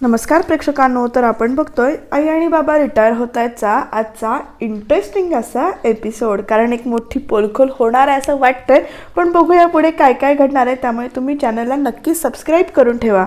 नमस्कार प्रेक्षकांनो तर आपण बघतोय आई आणि बाबा रिटायर होत आहेतचा आजचा इंटरेस्टिंग असा एपिसोड कारण एक मोठी पोलखोल होणार आहे असं वाटतंय. पण बघूया पुढे काय काय घडणार आहे. त्यामुळे तुम्ही चॅनलला नक्की सबस्क्राईब करून ठेवा.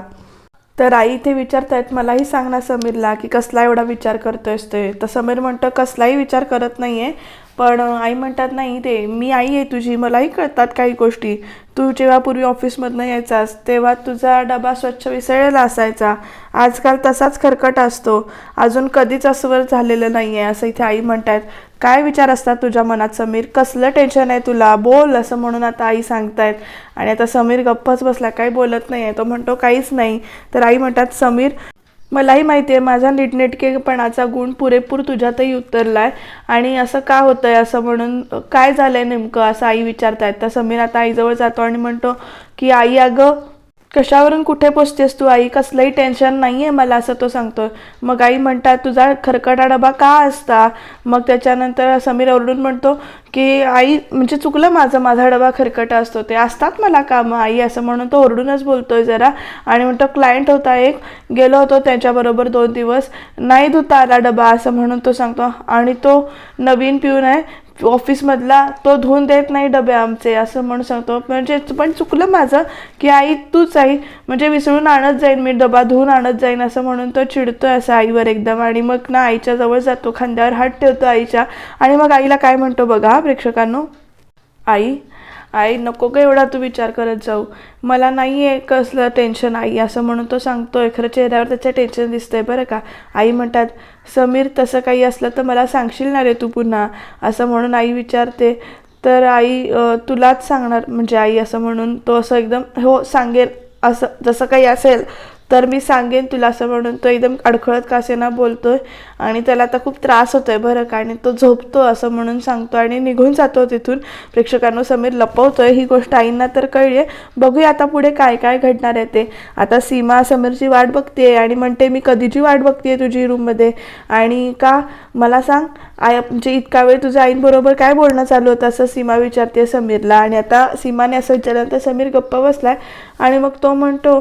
तर आई इथे विचारतायत मलाही सांग ना समीरला की कसला एवढा विचार करतोयस ते. तर समीर म्हणतं कसलाही विचार करत नाहीये. पण आई म्हणतात नाही ते मी आई आहे तुझी मलाही कळतात काही गोष्टी. तू जेव्हा पूर्वी ऑफिसमधनं यायचास तेव्हा तुझा डबा स्वच्छ विसळलेला असायचा. आजकाल तसाच खरकट असतो. अजून कधीच अस्वर झालेलं नाही आहे असं इथे आई म्हणतात काय विचार असतात तुझ्या मनात समीर? कसलं टेन्शन आहे तुला? बोल असं म्हणून आता आई सांगतायत. आणि आता समीर गप्पच बसला काही बोलत नाही आहे तो म्हणतो काहीच नाही. तर आई म्हणतात समीर मलाही माहिती आहे माझा नीटनेटकेपणाचा गुण पुरेपूर तुझ्यातही उतरला आहे आणि असं का होतं आहे असं म्हणून काय झालं आहे नेमकं? असं आई विचारतायत. तर समीर आता आईजवळ जातो आणि म्हणतो की आई अगं कशावरून कुठे पोचतेस तू आई? कसलंही टेन्शन नाही आहे मला असं तो सांगतो मग आई म्हणतात तुझा खरकटा डबा का असता? मग त्याच्यानंतर समीर ओरडून म्हणतो की आई म्हणजे चुकलं माझं माझा डबा खरकटा असतो. ते असतात मला कामं आई? असं म्हणून तो ओरडूनच बोलतोय जरा. आणि म्हणतो क्लायंट होता एक. गेलो होतो त्याच्याबरोबर दोन दिवस. नाही धुता आला डबा असं म्हणून तो सांगतो. आणि तो नवीन पिऊन आहे. ऑफिसमधला तो धुवून देत नाही डबे आमचे असं म्हणून सांगतो. म्हणजे पण चुकलं माझं की आई तूच आई म्हणजे विसरून आणत जाईन मी डबा धुवून आणत जाईन असं म्हणून तो चिडतोय असं आईवर एकदम. आणि मग ना आईच्या जवळ जातो खांद्यावर हात ठेवतो आईच्या. आणि मग आईला काय म्हणतो बघा प्रेक्षकांनो? आई आई नको का एवढा तू विचार करत जाऊ. मला नाही आहे कसलं टेन्शन आई असं म्हणून तो सांगतो खरं चेहऱ्यावर त्याचं टेन्शन दिसतंय बरं का. आई म्हणतात समीर तसं काही असलं तर मला सांगशील ना रे तू पुन्हा? असं म्हणून आई विचारते. तर आई तुलाच सांगणार म्हणजे आई असं म्हणून तो असं एकदम हो सांगेल असं जसं काही असेल तर मी सांगेन तुला असं म्हणून तो एकदम अडखळत कासेना बोलतोय आणि त्याला आता खूप त्रास होतोय बरं का. आणि तो झोपतो असं म्हणून सांगतो आणि निघून जातो तिथून. प्रेक्षकांना समीर लपवतोय. ही गोष्ट आईंना तर कळली आहे बघूया आता पुढे काय काय घडणार आहे ते. आता सीमा समीरची वाट बघते आणि म्हणते मी कधीची वाट बघते तुझी रूममध्ये? आणि का? मला सांग. आय म्हणजे इतका वेळ तुझ्या आईंबरोबर काय बोलणं चालू होतं असं सीमा विचारते समीरला. आणि आता सीमाने असं विचारल्यानंतर समीर गप्प बसलाय आणि मग तो म्हणतो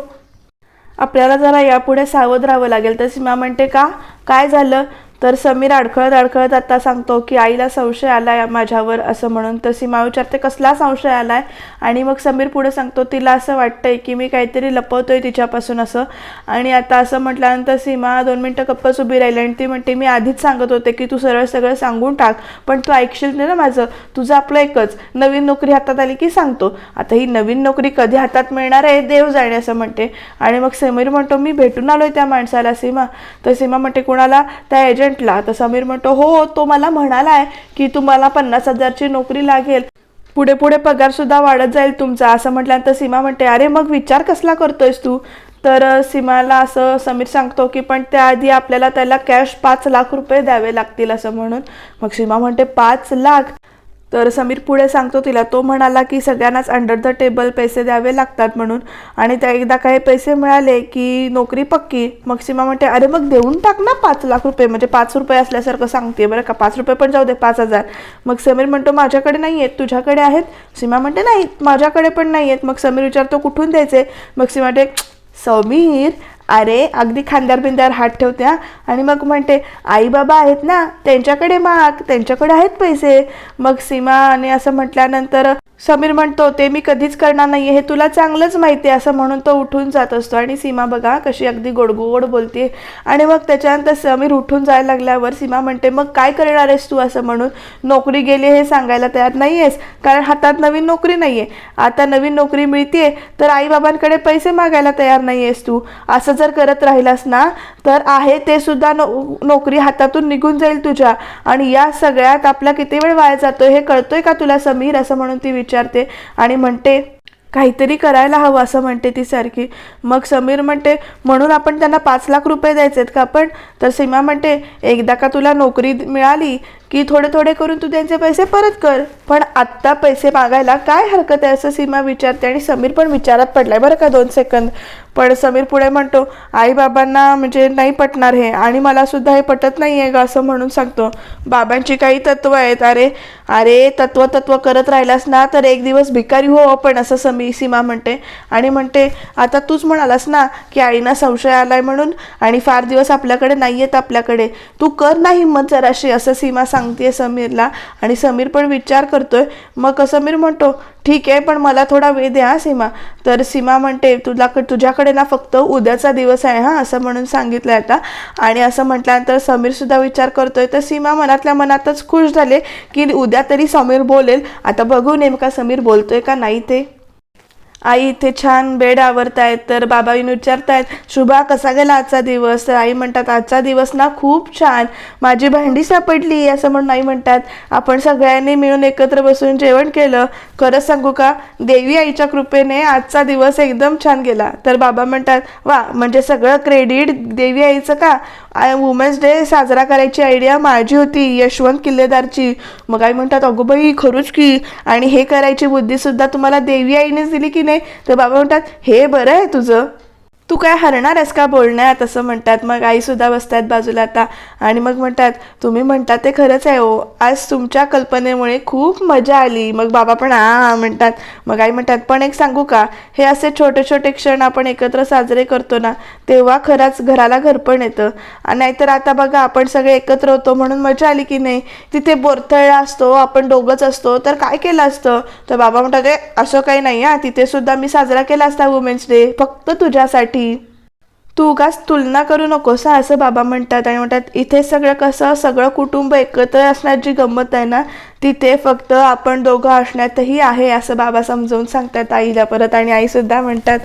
आपल्याला जरा यापुढे सावध राहावं लागेल. तर सीमा म्हणते का? काय झालं? तर समीर अडखळत अडखळत आता सांगतो की आईला संशय आलाय माझ्यावर असं म्हणून. तर सीमा विचारते कसला संशय आलाय? आणि मग समीर पुढे सांगतो तिला असं वाटतंय की मी काहीतरी लपवतोय तिच्यापासून असं. आणि आता असं म्हटल्यानंतर सीमा दोन मिनटं गप्पच उभी राहिली आणि ती म्हणते मी आधीच सांगत होते की तू सरळ सगळं सांगून टाक पण तू ऐकशील नाही ना माझं. तुझं आपलं एकच. नवीन नोकरी हातात आली की सांगतो. आता ही नवीन नोकरी कधी हातात मिळणार आहे देव जाणे असं म्हणते. आणि मग समीर म्हणतो मी भेटून आलोय त्या माणसाला सीमा. तर सीमा म्हणते कोणाला? त्या एजंट एजंटला तर समीर म्हणतो हो तो मला म्हणाला आहे की तुम्हाला पन्नास हजारची नोकरी लागेल. पुढे पुढे पगार सुद्धा वाढत जाईल तुमचा. असं म्हटल्यानंतर सीमा म्हणते अरे मग विचार कसला करतोयस तू? तर सीमाला असं समीर सांगतो की पण त्याआधी आपल्याला त्याला कॅश पाच लाख रुपये द्यावे लागतील असं म्हणून. मग सीमा म्हणते पाच लाख? तर समीर पुढे सांगतो तिला तो म्हणाला की सगळ्यांनाच अंडर द टेबल पैसे द्यावे लागतात म्हणून. आणि त्या एकदा काही पैसे मिळाले की नोकरी पक्की. मग सीमा म्हणते अरे मग देऊन टाक ना पाच लाख रुपये. म्हणजे पाच रुपये असल्यासारखं सांगते बरं का. पाच रुपये पण जाऊ दे पाच हजार. मग समीर म्हणतो माझ्याकडे नाही आहेत तुझ्याकडे आहेत? सीमा म्हणते नाही माझ्याकडे पण नाही आहेत मग समीर विचारतो कुठून द्यायचे? मग सीमा म्हणते समीर अरे अगदी खांद्यावर बिंद्यावर हात ठेवत्या. आणि मग म्हणते आई बाबा आहेत ना त्यांच्याकडे माग त्यांच्याकडे आहेत पैसे. मग सीमा आणि असं म्हटल्यानंतर समीर म्हणतो ते मी कधीच करणार नाही हे तुला चांगलंच माहिती आहे असं म्हणून तो उठून जात असतो. आणि सीमा बघा कशी अगदी गोडगोड बोलते आणि मग त्याच्यानंतर समीर उठून जायला लागल्यावर सीमा म्हणते मग काय करणार आहेस तू? असं म्हणून नोकरी गेली हे सांगायला तयार नाही आहेस कारण हातात नवीन नोकरी नाही आहे आता नवीन नोकरी मिळते तर आईबाबांकडे पैसे मागायला तयार नाही आहेस तू. असं जर करत राहिलास ना तर आहे ते सुद्धा नो नोकरी हातातून निघून जाईल तुझ्या. आणि या सगळ्यात आपला किती वेळ वाया जातो हे कळतोय का तुला समीर? असं म्हणून ती विचारते आणि म्हणते काहीतरी करायला हवं असं म्हणते ती सारखी. मग समीर म्हणते म्हणून आपण त्यांना पाच लाख रुपये द्यायचे आहेत का आपण तर सीमा म्हणते एकदा का तुला नोकरी मिळाली की थोडे थोडे करून तू त्यांचे पैसे परत कर. पण आत्ता पैसे मागायला काय हरकत आहे असं सीमा विचारते आणि समीर पण विचारात पडलाय बरं का दोन सेकंद पण समीर पुढे म्हणतो आई बाबांना म्हणजे नाही पटणार हे आणि मला सुद्धा हे पटत नाही आहे ग असं म्हणून सांगतो. बाबांची काही तत्व आहेत. अरे अरे तत्व तत्व करत राहिलास ना तर एक दिवस भिकारी हो पण असं समी सीमा म्हणते. आणि म्हणते आता तूच म्हणालास ना की आईना संशय आलाय म्हणून आणि फार दिवस आपल्याकडे नाही येत आपल्याकडे. तू कर ना हिंमत जराशी असं सीमा सांग सांगते समीरला. आणि समीर पण विचार करतोय. मग समीर म्हणतो ठीक आहे पण मला थोडा वेळ द्या सीमा. तर सीमा म्हणते तुला तुझ्याकडे ना फक्त उद्याचा दिवस आहे हा असं म्हणून सांगितलं आता. आणि असं म्हटल्यानंतर समीर सुद्धा विचार करतोय. तर सीमा मनातल्या मनातच खुश झाले की उद्या तरी समीर बोलेल. आता बघू नेमका समीर बोलतोय का नाही ते. आई इथे छान बेड आवरतायत तर बाबा येऊन विचारतायत शुभा कसा गेला आजचा दिवस? तर आई म्हणतात आजचा दिवस ना खूप छान. माझी भांडी सापडली. असं म्हणून आई म्हणतात आपण सगळ्यांनी मिळून एकत्र बसून जेवण केलं. खरंच सांगू का? देवी आईच्या कृपेने आजचा दिवस एकदम छान गेला. तर बाबा म्हणतात वा म्हणजे सगळं क्रेडिट देवी आईचं का? वुमेन्स डे साजरा करायची आयडिया माझी होती यशवंत किल्लेदारची. मग आई म्हणतात अगोबाई खरूच की. आणि हे करायची बुद्धीसुद्धा तुम्हाला देवी आईनेच दिली की नाही. तर बाबा म्हणतात हे बरं आहे तुझं. तू काय हरणार आहेस का बोलण्यात? असं म्हणतात. मग आईसुद्धा बसतात बाजूला आता आणि मग म्हणतात तुम्ही म्हणतात ते खरंच आहे हो. आज तुमच्या कल्पनेमुळे खूप मजा आली. मग बाबा पण आ म्हणतात. मग आई म्हणतात पण एक सांगू का? हे असे छोटे छोटे क्षण आपण एकत्र साजरे करतो ना तेव्हा खरंच घराला घर पण येतं. आणि नाहीतर आता बघा आपण सगळे एकत्र होतो म्हणून मजा आली की नाही? तिथे बोरतळला असतो आपण दोघंच असतो तर काय केलं असतं? तर बाबा म्हणतात असं काही नाही हा. तिथे सुद्धा मी साजरा केला असता वुमेन्स डे. फक्त तुझ्यासाठी. तू. उगाच तुलना करू नकोस असं बाबा म्हणतात आणि म्हणतात इथे सगळं कसं सगळं कुटुंब एकत्र असण्याची जी गंमत आहे ना तिथे फक्त आपण दोघं असण्यातही आहे असं बाबा समजावून सांगतात आईला परत आणि आईसुद्धा म्हणतात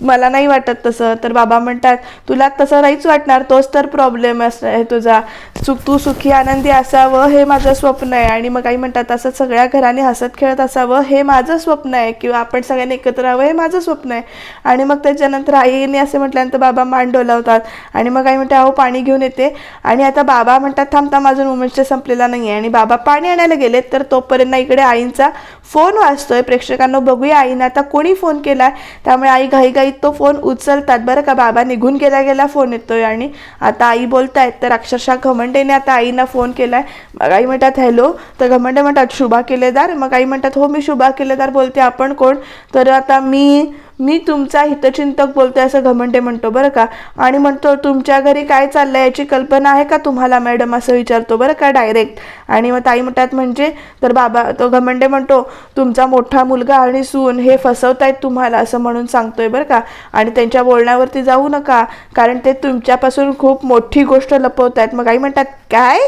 मला नाही वाटत तसं. तर बाबा म्हणतात तुला तसं नाहीच वाटणार तोच तर प्रॉब्लेम आहे तुझा. सुख तू सुखी आनंदी असावं हे माझं स्वप्न आहे. आणि मग आई म्हणतात असं सगळ्या घराने हसत खेळत असावं हे माझं स्वप्न आहे. किंवा आपण सगळ्यांनी एकत्र राहावं हे माझं स्वप्न आहे. आणि मग त्याच्यानंतर आईने असे म्हटल्यानंतर बाबा मान डोलावतात. आणि मग आई म्हणते अहो पाणी घेऊन येते. आणि आता बाबा म्हणतात थांब थांब अजून वुमेन्स डे संपलेला नाही आहे आणि बाबा पाणी आणायला गेलेत तर तोपर्यंत इकडे आईंचा फोन वाजतोय. प्रेक्षकांना बघूया आईनं आता कोणी फोन केलाय. त्यामुळे आई घाई घाईघाईत तो फोन उचलतात. बरं का बाबा निघून गेला गेला फोन येतोय आणि आता आई बोलतायत तर अक्षरशः घमंडेने आता आईना फोन केलाय. मग आई म्हणतात हॅलो. तर घमंडे म्हणतात शुभा केलेदार. मग आई म्हणतात हो मी शुभा केलेदार बोलते. आपण कोण? तर आता मी मी तुमचा हितचिंतक बोलतोय असं घमंडे म्हणतो बरं का? आणि म्हणतो तुमच्या घरी काय चाललंय याची कल्पना आहे का तुम्हाला? मॅडम असं विचारतो बरं का डायरेक्ट? आणि मग ताई म्हणतात म्हणजे? तर बाबा तो घमंडे म्हणतो तुमचा मोठा मुलगा आणि सून हे फसवतायत तुम्हाला असं म्हणून सांगतोय बरं का? आणि त्यांच्या बोलण्यावरती जाऊ नका कारण ते तुमच्यापासून खूप मोठी गोष्ट लपवत आहेत मग आई म्हणतात काय?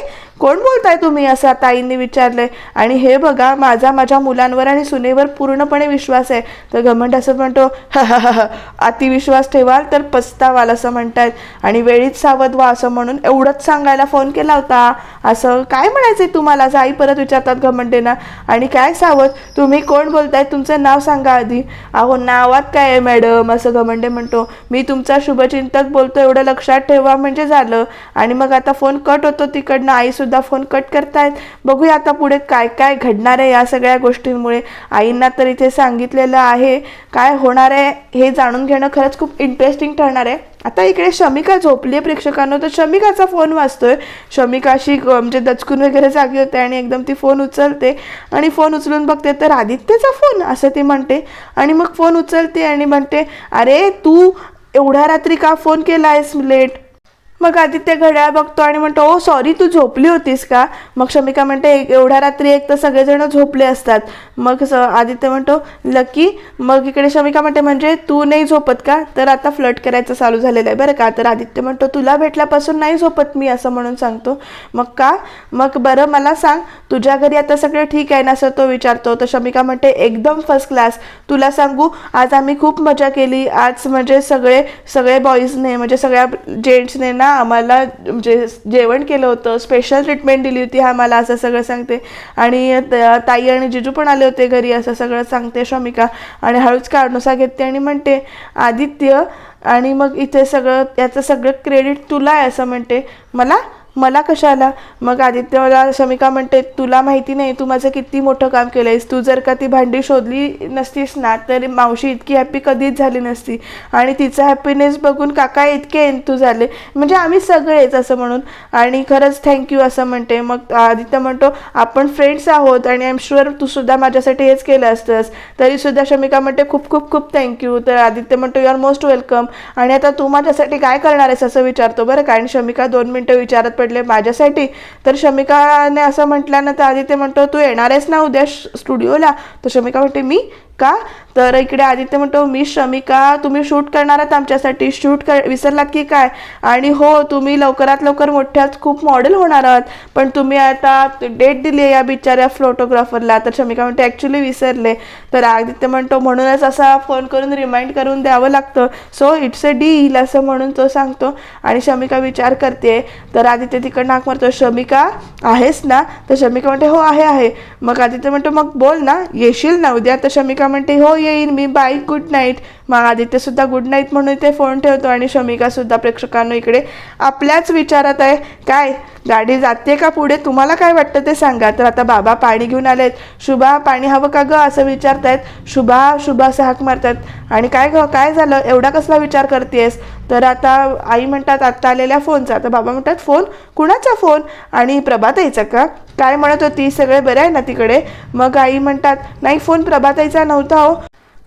कोण बोलताय तुम्ही असं आता आईंनी विचारलंय? आणि हे बघा माझा माझ्या मुलांवर आणि सुनेवर पूर्णपणे विश्वास आहे. तर घमंड असं म्हणतो अतिविश्वास ठेवाल तर पस्तावाल असं म्हणतायत. आणि वेळीच सावध व्हा असं म्हणून एवढंच सांगायला फोन केला होता. असं काय म्हणायचंय तुम्हाला? असं आई परत विचारतात घमंडेना. आणि काय सावध तुम्ही कोण बोलताय? तुमचं नाव सांगा आधी. अहो नावात काय आहे मॅडम? असं घमंडे म्हणतो. मी तुमचा शुभचिंतक बोलतो एवढं लक्षात ठेवा म्हणजे झालं. आणि मग आता फोन कट होतो तिकडनं. आई सुद्धा फोन कट करतायत. बघूया आता पुढे काय काय घडणार आहे या सगळ्या गोष्टींमुळे. आईंना तर इथे सांगितलेलं आहे. काय होणार आहे हे जाणून घेणं खरंच खूप इंटरेस्टिंग ठरणार आहे. आता इकडे शमिका झोपली आहे प्रेक्षकांना. तर शमिकाचा फोन वाचतोय शमिकाशी म्हणजे दचकून वगैरे जागी होते आणि एकदम ती फोन उचलते. आणि फोन उचलून बघते तर आदित्यचा फोन असं ती म्हणते. आणि मग फोन उचलते आणि म्हणते अरे तू एवढ्या रात्री का फोन केला आहेस लेट? मग आदित्य घड्याळ बघतो आणि म्हणतो ओ सॉरी तू झोपली होतीस का? मग शमिका म्हणते "एक- एवढ्या रात्री एक तर सगळेजण झोपले असतात. मग स- आदित्य म्हणतो लकी. मग इकडे शमिका म्हणते म्हणजे तू नाही झोपत का? तर आता फ्लट करायचं चालू झालेलं आहे बरं का? तर आदित्य म्हणतो तुला भेटल्यापासून नाही झोपत मी असं म्हणून सांगतो. मग का? मग बरं मला सांग तुझ्या घरी आता सगळं ठीक आहे ना असं तो विचारतो. तर शमिका म्हणते एकदम फर्स्ट क्लास तुला सांगू आज आम्ही खूप मजा केली. आज म्हणजे सगळे सगळे बॉईजने म्हणजे सगळ्या जेंट्सने ना आम्हाला म्हणजे जेवण केलं होतं स्पेशल ट्रीटमेंट दिली होती आम्हाला असं सगळं सांगते. आणि ताई आणि जिजू पण आले होते घरी असं सगळं सांगते श्रमिका आणि हळूच काढणुसा घेते आणि म्हणते आदित्य आणि मग इथे सगळं याचं सगळं क्रेडिट तुला आहे असं म्हणते. मला मला कशाला? मग आदित्यला शमिका म्हणते तुला माहिती नाही तू माझं किती मोठं काम केलं आहेस तू जर का ती भांडी शोधली नसतीस ना तर मावशी इतकी हॅप्पी कधीच झाली नसती. आणि तिचा हॅपीनेस बघून काका इतके एंतू झाले. म्हणजे आम्ही सगळेच असं म्हणून. आणि खरंच थँक्यू असं म्हणते. मग आदित्य म्हणतो आपण फ्रेंड्स आहोत आणि आय एम शुअर तू सुद्धा माझ्यासाठी हेच केलं असतंस. तरी सुद्धा शमिका म्हणते खूप खूप खूप थँक्यू तर आदित्य म्हणतो यू आर मोस्ट वेलकम आणि आता तू माझ्यासाठी काय करणार आहेस असं विचारतो बरं का? आणि शमिका दोन मिनटं विचारत पडले माझ्यासाठी. तर शमिकाने असं म्हटल्यानंतर आदित्य म्हणतो तू येणार आहेस ना उद्या स्टुडिओला? तर शमिका म्हणते मी? का? तर इकडे आदित्य म्हणतो मी शमिका तुम्ही शूट करणार आहात आमच्यासाठी. शूट कर विसरलात की काय? आणि हो तुम्ही लवकरात लवकर मोठ्यात खूप मॉडेल होणार आहात. पण तुम्ही आता डेट दिली आहे या बिचाऱ्या फोटोग्राफरला. तर शमिका म्हणते ॲक्च्युली विसरले. तर आदित्य म्हणतो म्हणूनच असा फोन करून रिमाइंड करून द्यावं लागतं. सो इट्स अ डील असं म्हणून तो सांगतो. आणि शमिका विचार करते. तर आदित्य तिकडं नाक मारतो शमिका आहेस ना? तर शमिका म्हणते हो आहे आहे. मग आदित्य म्हणतो मग बोल ना येशील ना उद्या? तर शमिका म्हणते हो येईन मी बाय गुड नाईट मग आदित्यसुद्धा गुड नाईट म्हणून इथे फोन ठेवतो आणि शमिकासुद्धा प्रेक्षकांना इकडे आपल्याच विचारात आहे. काय गाडी जाते का पुढे? तुम्हाला काय वाटतं ते सांगा. तर आता बाबा पाणी घेऊन आलेत. शुभा पाणी हवं का ग? असं विचारतायत. शुभा शुभा असं हाक मारतात. आणि काय ग काय झालं? एवढा कसला विचार करतेस? तर आता आई म्हणतात आत्ता आलेल्या फोनचा तर बाबा म्हणतात फोन कुणाचा फोन? आणि प्रभाताईचा का? काय म्हणत होती? सगळे बरे आहे ना तिकडे? मग आई म्हणतात नाही फोन प्रभाताईचा नव्हता हो.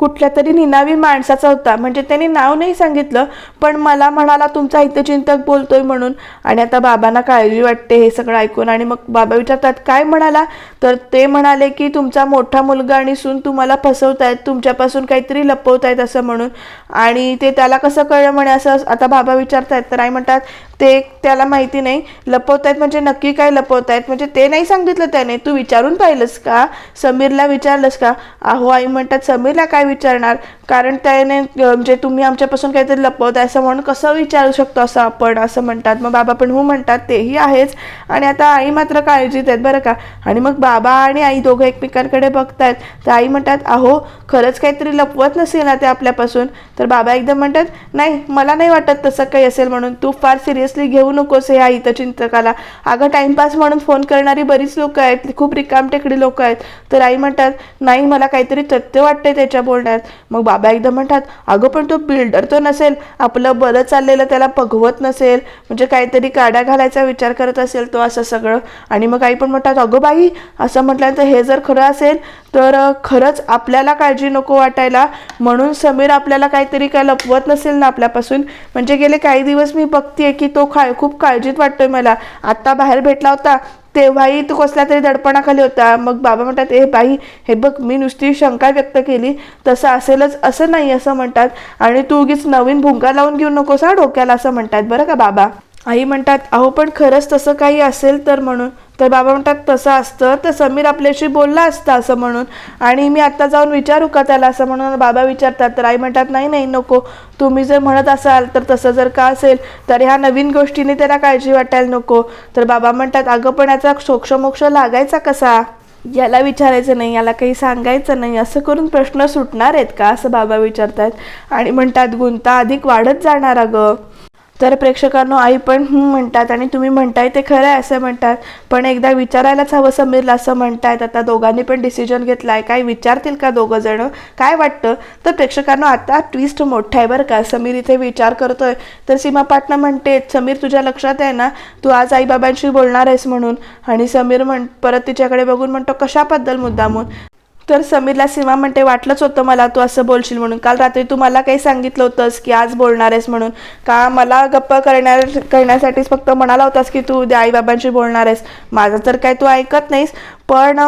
कुठल्या तरी निनावी माणसाचा होता. म्हणजे त्यांनी नाव नाही सांगितलं पण मला म्हणाला तुमचा हितचिंतक बोलतोय म्हणून. आणि आता बाबांना काळजी वाटते हे सगळं ऐकून. आणि मग बाबा विचारतात काय म्हणाला? तर ते म्हणाले की तुमचा मोठा मुलगा आणि सून तुम्हाला फसवतायत तुमच्यापासून काहीतरी लपवतायत असं म्हणून. आणि ते त्याला कसं कळलं म्हणे असं आता बाबा विचारतायत. तर आई म्हणतात ते त्याला माहिती नाही. लपवतायत म्हणजे नक्की काय लपवतायत? म्हणजे ते नाही सांगितलं त्याने? तू विचारून पाहिलंस का? समीरला विचारलंस का? अहो आई म्हणतात समीरला काय विचारणार. कारण त्याने म्हणजे तुम्ही आमच्यापासून काहीतरी लपवताय असं म्हणून कसं विचारू शकतो असं आपण असं म्हणतात. मग बाबा पण हो म्हणतात तेही आहेच. आणि आता आई मात्र काळजीत आहेत बरं का. आणि मग बाबा आणि आई दोघं एकमेकांकडे बघतायत. तर आई म्हणतात अहो खरंच काहीतरी लपवत नसेल ना ते आपल्यापासून. तर बाबा एकदम म्हणतात नाही मला नाही वाटत तसं काही असेल म्हणून. तू फार सिरियसली घेऊ नकोस हे आई चिंतकाला. अगं टाइमपास म्हणून फोन करणारी बरीच लोक आहेत. खूप रिकामटेकडी लोक आहेत. तर आई म्हणतात नाही मला काहीतरी तथ्य वाटते त्याच्या बोलण्यात मग बाबा एकदा म्हणतात अगं पण तो बिल्डर तो नसेल. आपलं बरं चाललेलं त्याला पगवत नसेल. म्हणजे काहीतरी काड्या घालायचा विचार करत असेल तो असं सगळं. आणि मग आई पण म्हणतात अगं बाई असं म्हटल्यानंतर हे जर खरं असेल तर खरंच आपल्याला काळजी नको वाटायला. म्हणून समीर आपल्याला काहीतरी काय लपवत नसेल ना आपल्यापासून. म्हणजे गेले काही दिवस मी बघते की तो खा खूप काळजीत वाटतोय मला. आत्ता बाहेर भेटला होता. तेव्हाही तो कसल्या तरी दडपणाखाली होता. मग बाबा म्हणतात ए बाई हे बघ मी नुसती शंका व्यक्त केली. तसं असेलच असं नाही असं म्हणतात. आणि तू उगीच नवीन भुंगा लावून घेऊ नकोस हा डोक्याला असं म्हणतात. बरं का बाबा? आई म्हणतात अहो पण खरंच तसं काही असेल तर म्हणून. तर बाबा म्हणतात तसं असतं. तर समीर आपल्याशी बोलला असता असं म्हणून. आणि मी आत्ता जाऊन विचारू का त्याला असं म्हणून? बाबा विचारतात तर आई म्हणतात नाही नाही नको. तुम्ही जर म्हणत असाल तर तसं जर का असेल तर ह्या नवीन गोष्टीने त्याला काळजी वाटायला नको. तर बाबा म्हणतात अगं पण याचा सोक्षमोक्ष लागायचा कसा? याला विचारायचं नाही याला काही सांगायचं नाही. असं करून प्रश्न सुटणार आहेत का? असं बाबा विचारतात. आणि म्हणतात गुंता अधिक वाढत जाणार अगं. तर प्रेक्षकांनो आई पण म्हणतात आणि तुम्ही म्हणताय ते खरं आहे असं म्हणतात. पण एकदा विचारायलाच हवं समीरला असं म्हणतायत. आता दोघांनी पण डिसिजन घेतलाय. काय विचारतील का दोघं जण? काय वाटतं? तर प्रेक्षकांनो आता ट्विस्ट मोठा आहे बरं का. समीर इथे विचार करतोय. तर सीमा पाटणं म्हणते समीर तुझ्या लक्षात आहे ना? तू आज आईबाबांशी बोलणार आहेस म्हणून. आणि समीर म्हण परत तिच्याकडे बघून म्हणतो कशाबद्दल मुद्दामून? तर समीरला सीमा म्हणते वाटलंच होतं मला तू असं बोलशील म्हणून. काल रात्री तू मला काही सांगितलं होतंस की आज बोलणार आहेस म्हणून. का मला गप्पा करण्या करण्यासाठीच फक्त म्हणाला होतास की तू उद्या आईबाबांशी बोलणार आहेस? माझं तर काय तू ऐकत नाहीस. पण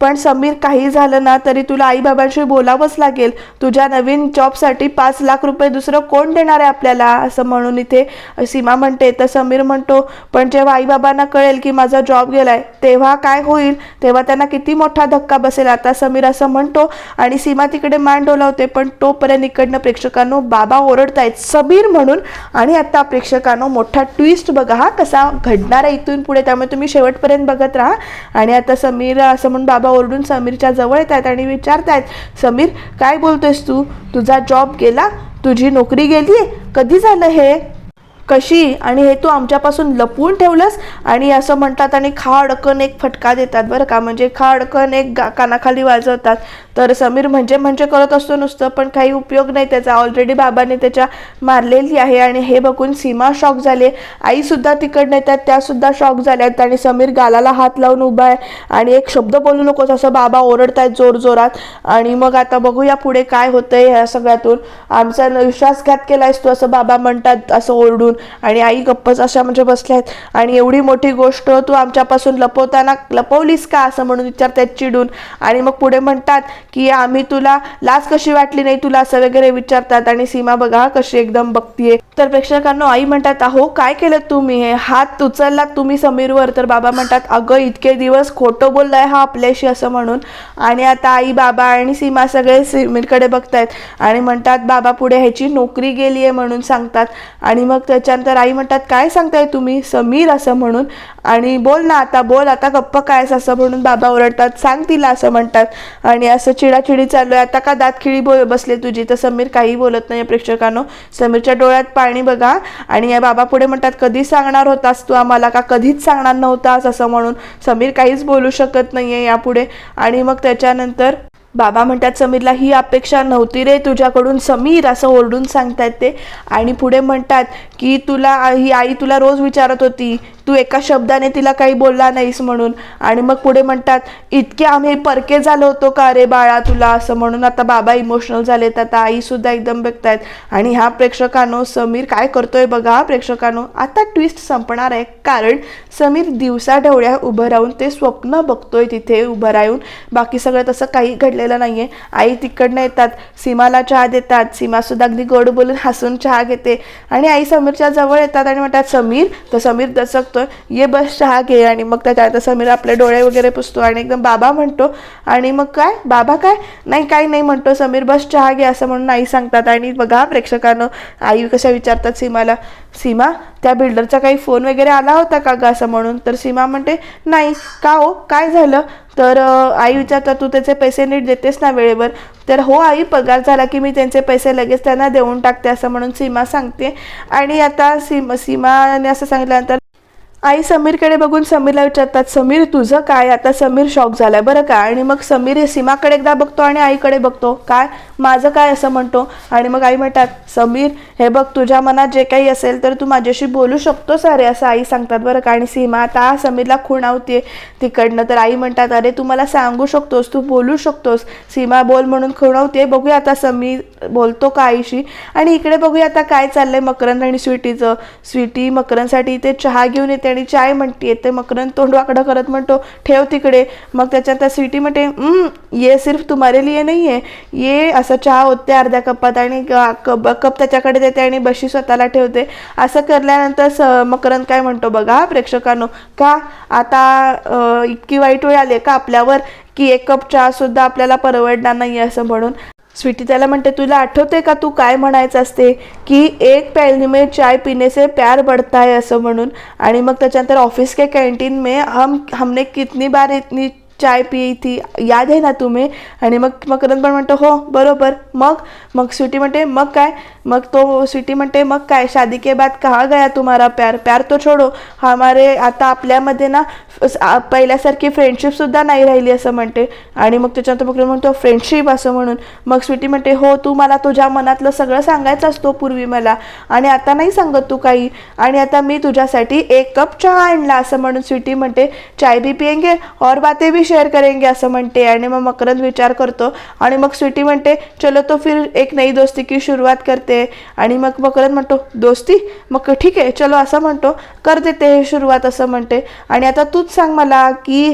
पण समीर काही झालं ना तरी तुला आईबाबांशी बोलावंच लागेल. तुझ्या नवीन जॉबसाठी पाच लाख रुपये दुसरं कोण देणार आहे आपल्याला? असं म्हणून इथे सीमा म्हणते. तर समीर म्हणतो पण जेव्हा आईबाबांना कळेल की माझा जॉब गेलाय तेव्हा काय होईल? तेव्हा त्यांना किती मोठा धक्का बसेल? आता समीर असं म्हणतो आणि सीमा तिकडे मान डोलावते. पण तोपर्यंत इकडनं प्रेक्षकांनो बाबा ओरडतायत समीर म्हणून. आणि आता प्रेक्षकांनो मोठा ट्विस्ट बघा हा कसा घडणार आहे इथून पुढे. त्यामुळे तुम्ही शेवटपर्यंत बघत राहा. आणि आता समीर असं म्हणून बाबा ओरडून समीरच्या जवळ येत आहेत आणि विचारतायत समीर काय बोलतोयस तू? तुझा जॉब गेला? तुझी नोकरी गेली कधी झालं हे? कशी? आणि हे तू आमच्यापासून लपवून ठेवलंस? आणि असं म्हणतात आणि खा अडकन एक फटका देतात बरं का? म्हणजे खा अडकन एक गा कानाखाली वाजवतात. तर समीर म्हणजे म्हणजे करत असतो नुसतं पण काही उपयोग नाही त्याचा. ऑलरेडी बाबाने त्याच्या मारलेली आहे आणि हे बघून सीमा शॉक झाले आईसुद्धा तिकडनं येतात त्यासुद्धा शॉक झाल्यात आणि समीर गालाला हात लावून उभा आहे आणि एक शब्द बोलू नकोस असं बाबा ओरडतायत जोर जोरात आणि मग आता बघूया पुढे काय होतंय ह्या सगळ्यातून. आमचा विश्वासघात विश्वासघात आहेस तू असं बाबा म्हणतात असं ओरडून. आणि आई गप्पच अशा म्हणजे बसल्या आहेत आणि एवढी मोठी गोष्ट तू आमच्यापासून लपवताना लपवलीस का असं म्हणून विचारतायत चिडून. आणि मग पुढे म्हणतात की आम्ही तुला लाज कशी वाटली नाही तुला असं वगैरे विचारतात आणि सीमा बघा कशी एकदम बघतीये. तर प्रेक्षकांनो आई म्हणतात अहो काय केलं तुम्ही? हे हात उचललात तुम्ही समीरवर. तर बाबा म्हणतात अगं इतके दिवस खोटं बोललाय हा आपल्याशी असं म्हणून. आणि आता आई बाबा आणि सीमा सगळे समीरकडे बघतायत आणि म्हणतात बाबा पुढे ह्याची नोकरी गेली आहे म्हणून सांगतात. आणि मग त्याच्यानंतर आई म्हणतात काय सांगताय तुम्ही? समीर असं म्हणून. आणि बोल ना आता बोल आता गप्प काय असं म्हणून बाबा ओरडतात सांग तिला असं म्हणतात. आणि असं चिडाचिडी चालू आहे. आता का दात खिळी बो बसले तुझी? तर समीर काही बोलत नाही प्रेक्षकांनो. समीरच्या डोळ्यात पाणी बघा. आणि या बाबा पुढे म्हणतात कधी सांगणार होतास तू आम्हाला का? कधीच सांगणार नव्हतास असं म्हणून समीर काहीच बोलू शकत नाही आहे यापुढे. आणि मग त्याच्यानंतर बाबा म्हणतात समीरला ही अपेक्षा नव्हती रे तुझ्याकडून. समीर असं ओरडून सांगतायत ते. आणि पुढे म्हणतात की तुला ही आई तुला रोज विचारत होती तू एका शब्दाने तिला काही बोलला नाहीस म्हणून. आणि मग पुढे म्हणतात इतके आम्ही परके झालो होतो का अरे बाळा तुला? असं म्हणून आता बाबा इमोशनल झालेत आता आईसुद्धा एकदम बघतायत आणि ह्या प्रेक्षकानो समीर काय करतोय बघा प्रेक्षकांनो प्रेक्षकानो आता ट्विस्ट संपणार आहे. कारण समीर दिवसा ढवळ्या उभं राहून ते स्वप्न बघतोय तिथे उभं राहून. बाकी सगळं तसं काही घडलेलं नाही आहे आई तिकडनं येतात सीमाला चहा देतात. सीमासुद्धा अगदी गोड बोलून हसून चहा घेते. आणि आई समीरच्या जवळ येतात आणि म्हणतात समीर तर समीर दचकतोय ये बस चहा घे. आणि मग त्याच्यात समीर आपले डोळे वगैरे पुसतो आणि एकदम बाबा म्हणतो. आणि मग काय? बाबा काय? नाही काही नाही म्हणतो. समीर बस चहा घे असं म्हणून आई सांगतात. आणि बघा प्रेक्षकानं आई कशा विचारतात सीमाला. सीमा त्या बिल्डरचा काही फोन वगैरे आला होता का ग असं म्हणून? तर सीमा म्हणते नाही. का हो? काय झालं? तर आई विचारतात तू त्याचे पैसे नीट देतेस ना वेळेवर? तर हो आई पगार झाला की मी त्यांचे पैसे लगेच त्यांना देऊन टाकते असं म्हणून सीमा सांगते. आणि आता सीमा सीमाने असं सांगितल्यानंतर आई समीरकडे बघून समीरला विचारतात समीर तुझं काय? आता समीर शॉक झालाय बरं का? आणि मग समीर हे सीमाकडे एकदा बघतो आणि आईकडे बघतो. काय? माझं काय? असं म्हणतो. आणि मग आई म्हणतात समीर हे बघ तुझ्या मनात जे काही असेल तर तू माझ्याशी बोलू शकतोस अरे असं आई सांगतात बरं का? आणि सीमा आता समीरला खुणावते तिकडनं. तर आई म्हणतात अरे तू मला सांगू शकतोस तू बोलू शकतोस. सीमा बोल म्हणून खुणावते बघूया आता समीर बोलतो का आईशी. आणि इकडे बघूया आता काय चाललंय मकरंद आणि स्वीटीचं. स्वीटी मकरंदसाठी इथे चहा घेऊन येते. आणि चाय म्हणते ते मकरंद तोंडवाकडं करत म्हणतो ठेव तिकडे. मग त्याच्यात स्वीटी म्हणते ये सिर्फ तुम्हारे लिए नाही आहे ये असं चहा ओतते अर्ध्या कपात आणि कप कप त्याच्याकडे देते आणि बशी स्वतःला ठेवते. असं करल्यानंतर स मकरंद काय म्हणतो बघा प्रेक्षकांनो का आता इतकी वाईट वेळ आली आहे का आपल्यावर की एक कप चहा सुद्धा आपल्याला परवडणार नाही असं म्हणून. स्वीटी त्याला म्हणते तुला आठवते का तू काय म्हणायचं असते? की एक प्यालनी में चाय पिने से प्यार बढ़ता है असं म्हणून. आणि मग त्याच्यानंतर ऑफिस के कॅन्टीन में हम हमने कितनी बार इतनी चाय पी थी याद आहे ना तुम्ही? आणि मग मकरंद पण म्हणतो हो बरोबर. मग मग स्वीटी म्हणते मग काय? मग तो स्वीटी म्हणते मग काय शादी के बाद कहा गया तुम्हारा प्यार? प्यार तो छोडो. हमारे आता आपल्यामध्ये ना पहिल्यासारखी फ्रेंडशिपसुद्धा नाही राहिली असं म्हणते. आणि मग त्याच्यानंतर मग म्हणतो फ्रेंडशिप असं म्हणून. मग स्वीटी म्हणते हो तू मला तुझ्या मनातलं सगळं सांगायचं असतो पूर्वी मला. आणि आता नाही सांगत तू काही. आणि आता मी तुझ्यासाठी एक कप चहा आणला असं म्हणून स्वीटी म्हणते चाय बी पियेंगे और बातें भी शेअर करेंगे असं म्हणते. आणि मग मकरंद विचार करतो. आणि मग स्वीटी म्हणते चलो तो फिर एक नई दोस्ती की सुरुवात करते. आणि मग मकरंद म्हणतो दोस्ती? मग ठीक आहे चलो असं म्हणतो. कर देते हे सुरुवात असं म्हणते. आणि आता तूच सांग मला की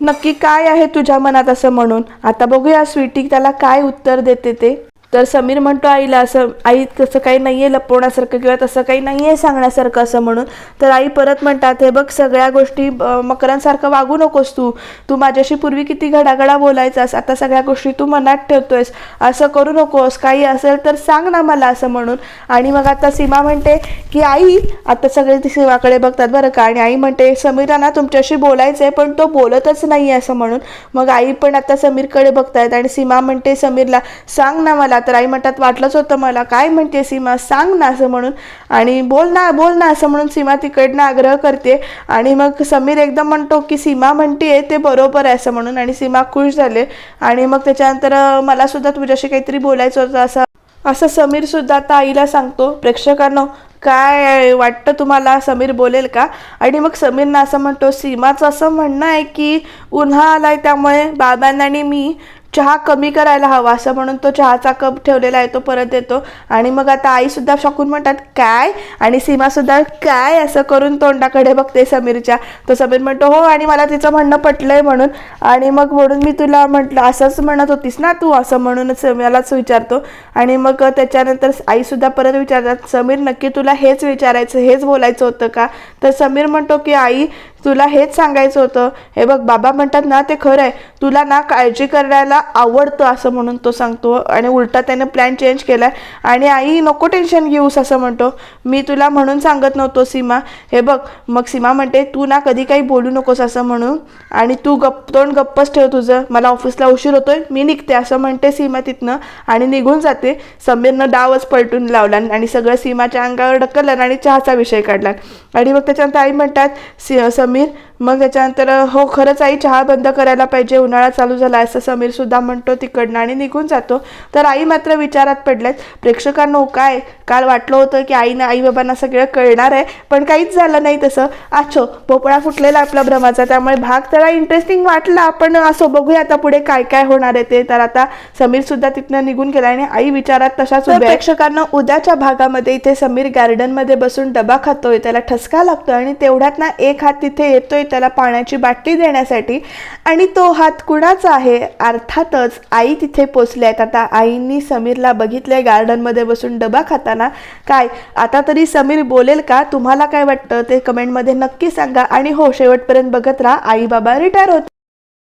नक्की काय आहे तुझ्या मनात असं म्हणून. आता बघूया स्वीटी त्याला काय उत्तर देते ते. तर समीर म्हणतो आईला असं आई तसं काही नाही आहे लपवण्यासारखं किंवा तसं काही नाही आहे सांगण्यासारखं असं म्हणून. तर आई परत म्हणतात हे बघ सगळ्या गोष्टी मकरांसारखं वागू नकोस तू. तू माझ्याशी पूर्वी किती घडाघडा बोलायचास आता सगळ्या गोष्टी तू मनात ठेवतोयस. असं करू नकोस काही असेल तर सांग ना मला असं म्हणून. आणि मग आता सीमा म्हणते की आई आता सगळे ती सीमाकडे बघतात बरं का. आणि आई म्हणते समीराना तुमच्याशी बोलायचं आहे पण तो बोलतच नाही आहे असं म्हणून. मग आई पण आता समीरकडे बघतायत आणि सीमा म्हणते समीरला सांग ना मला तर आई म्हणतात वाटलंच होतं मला. काय म्हणते सीमा? सांग ना असं म्हणून. आणि बोल ना बोल ना असं म्हणून सीमा तिकडनं आग्रह करते. आणि मग समीर एकदम म्हणतो की सीमा म्हणते ते बरोबर आहे असं म्हणून. आणि सीमा खुश झाले. आणि मग त्याच्यानंतर मला सुद्धा तुझ्याशी काहीतरी बोलायचं होतं असं असं समीर सुद्धा आता आईला सांगतो. प्रेक्षकांना काय वाटतं तुम्हाला? समीर बोलेल का? आणि मग समीरनं असं म्हणतो सीमाचं असं म्हणणं आहे की उन्हा आलाय त्यामुळे बाबांना आणि मी चहा कमी करायला हवा असं म्हणून तो चहाचा कप ठेवलेला आहे तो परत येतो. आणि मग आता आईसुद्धा शकून म्हणतात काय? आणि सीमासुद्धा काय? असं करून तोंडाकडे बघते समीरच्या. तो समीर म्हणतो हो आणि मला तिचं म्हणणं पटलंय म्हणून. आणि मग म्हणून मी तुला म्हटलं असंच म्हणत होतीस ना तू? असं म्हणूनच मलाच विचारतो. आणि मग त्याच्यानंतर आईसुद्धा परत विचारतात समीर नक्की तुला हेच विचारायचं हेच बोलायचं होतं का? तर समीर म्हणतो की आई तुला हेच सांगायचं होतं. हे बघ बाबा म्हणतात ना ते खरं आहे. तुला ना काळजी करायला आवडतं असं म्हणून तो सांगतो आणि उलटा त्याने प्लॅन चेंज केला आणि आई नको टेन्शन घेऊस असं म्हणतो. मी तुला म्हणून सांगत नव्हतो सीमा. हे बघ मग सीमा म्हणते तू ना कधी काही बोलू नकोस असं म्हणून. आणि तू गप्प तोंड गप्पच ठेव तुझं. मला ऑफिसला उशीर होतोय. मी निघते असं म्हणते सीमा तिथनं. आणि निघून जाते. समीरनं डावच पलटून लावला आणि सगळं सीमाच्या अंगावर ढकललं आणि चहाचा विषय काढला. आणि मग त्याच्यानंतर आई म्हणतात सी समीर కొత్తిమీర मग त्याच्यानंतर हो खरंच आई चहा बंद करायला पाहिजे उन्हाळा चालू झाला असं समीर सुद्धा म्हणतो तिकडनं आणि निघून जातो. तर आई मात्र विचारात पडल्यात प्रेक्षकांनो काय? काल वाटलं होतं की आईनं आई बाबांना सगळं कळणार आहे पण काहीच झालं नाही तसं. आच्छो पोपळा फुटलेला आपला भ्रमाचा त्यामुळे भाग त्याला इंटरेस्टिंग वाटला पण असो बघूया आता पुढे काय काय होणार आहे ते. तर आता समीर सुद्धा तिथनं निघून गेला आणि आई विचारात तशाच. प्रेक्षकांना उद्याच्या भागामध्ये इथे समीर गार्डनमध्ये बसून डबा खातोय त्याला ठसका लागतोय आणि तेवढ्यात ना एक हात तिथे येतोय त्याला पाण्याची बाटली देण्यासाठी. आणि तो हात कुणाचा आहे? अर्थातच आई तिथे पोचल्या आहेत. आता आईंनी समीरला बघितले गार्डनमध्ये बसून डबा खाताना. काय? आता तरी समीर बोलेल का? तुम्हाला काय वाटतं? ते कमेंटमध्ये नक्की सांगा. आणि हो शेवटपर्यंत बघत राहा. आई बाबा रिटायर होत